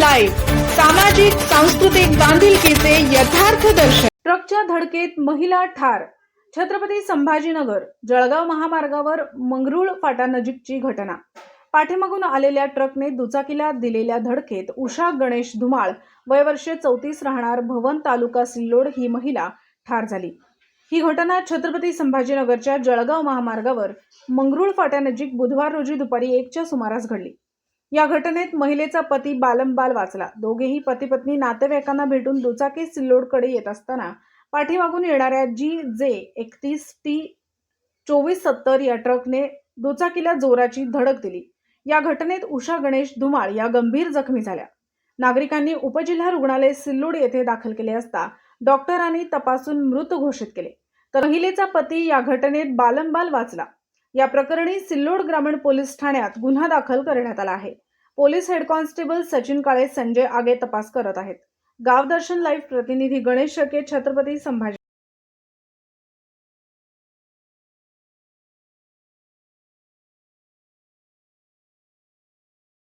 Live. सामाजिक सांस्कृतिक बांधिलकीचे यथार्थ दर्शन. ट्रकच्या धडकेत महिला ठार. छत्रपती संभाजीनगर जळगाव महामार्गावर मंगरुळ फाटानजीकची घटना. पाठीमागून आलेल्या ट्रकने दुचाकीला दिलेल्या धडकेत उषा गणेश धुमाळ वय वर्षे चौतीस राहणार भवन तालुका सिल्लोड ही महिला ठार झाली. ही घटना छत्रपती संभाजीनगरच्या जळगाव महामार्गावर मंगरुळ फाट्यानजीक बुधवार रोजी दुपारी एकच्या सुमारास घडली. या घटनेत महिलेचा पती बालंबाल वाचला. दोघेही पती पत्नी नातेवाईकांना भेटून दुचाकी सिल्लोडकडे येत असताना पाठीमागून येणाऱ्या जी जे एकतीस टी चोवीस सत्तर या ट्रकने दुचाकीला जोराची धडक दिली. या घटनेत उषा गणेश धुमाळ या गंभीर जखमी झाल्या. नागरिकांनी उपजिल्हा रुग्णालय सिल्लोड येथे दाखल केले असता डॉक्टरांनी तपासून मृत घोषित केले. तर महिलेचा पती या घटनेत बालंबाल वाचला. या प्रकरणी सिल्लोड ग्रामीण पोलीस ठाण्यात गुन्हा दाखल करण्यात आला आहे. Police head constable Sachin Kale Sanjay Aage तपास करत आहेत. गावदर्शन लाईव्ह प्रतिनिधी गणेश शके छत्रपती संभाजी